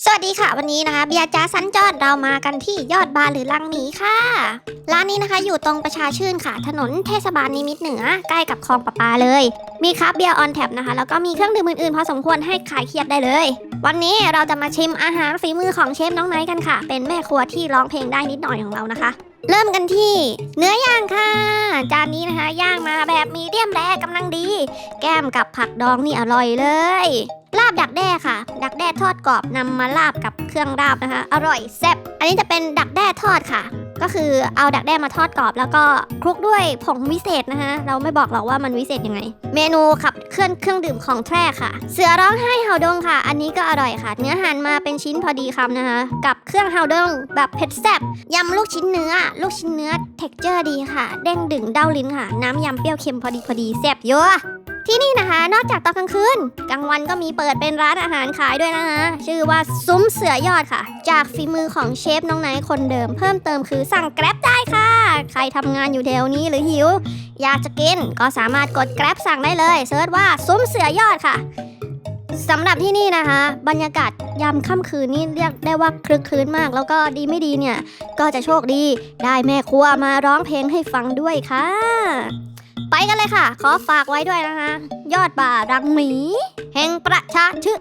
สวัสดีค่ะวันนี้นะคะเบียร์จ้าสันจอดเรามากันที่ยอดบาร์หรือลังหมีค่ะ ร้านนี้นะคะอยู่ตรงประชาชื่นค่ะ ถนนเทศบาลนิมิตเหนือใกล้กับคลองประปาเลย มีครับเบียร์ออนแท็บนะคะ แล้วก็มีเครื่องดื่มอื่นๆพอสมควรให้ขายเครียดได้เลย วันนี้เราจะมาชิมอาหารฝีมือของเชฟน้องไนท์กันค่ะ เป็นแม่ครัวที่ร้องเพลงได้นิดหน่อยของเรานะคะ เริ่มกันที่ เนื้อย่างค่ะ จานนี้นะคะย่างมาแบบมีเดียมแรกำลังดี แก้มกับผักดองนี่อร่อยเลย ลาบดักแด้ค่ะ ดักแด้ทอดกรอบนำมาลาบกับเครื่องลาบนะคะ อร่อยแซ่บ อันนี้จะเป็นดักแด้ทอดค่ะ ก็คือเอาดักแด้มาทอดกรอบ แล้วก็คลุกด้วยผงวิเศษนะคะ เราไม่บอกหรอกว่ามันวิเศษยังไง เมนูขับเคลื่อนเครื่องดื่มของแท้ค่ะ เสือร้องไห้เห่าดงค่ะ อันนี้ก็อร่อยค่ะ เนื้อหั่นมาเป็นชิ้นพอดีคำนะคะ กับเครื่องเห่าดงแบบเผ็ดแซ่บยำลูกชิ้นเนื้อ ลูกชิ้นเนื้อเท็กเจอร์ดีค่ะ เด้งดึงเด้าลิ้นค่ะ น้ำยำเปรี้ยวเค็มพอดีพอดีแซ่บเยอะ ที่นี่นะคะ นอกจากตอนกลางคืนกลางวันก็มีเปิดเป็นร้านอาหารขายด้วยนะคะ ชื่อว่าซุ้มเสือยอดค่ะ จากฝีมือของเชฟน้องไนท์คนเดิม เพิ่มเติมคือสั่งแกร็บได้ค่ะ ใครทำงานอยู่แถวนี้หรือหิว อยากจะกินก็สามารถกดแกร็บสั่งได้เลยเซิร์ชว่าซุ้มเสือยอดค่ะสำหรับที่นี่นะคะ บรรยากาศยามค่ำคืนนี่เรียกได้ว่าคลึกคลื้นมาก แล้วก็ดีไม่ดีเนี่ย ก็จะโชคดีได้แม่ครัวมาร้องเพลงให้ฟังด้วยค่ะ ไปกันเลยค่ะ ขอฝากไว้ด้วยนะคะ ยอดบ่ารังหมี แห่งประชาชื่อ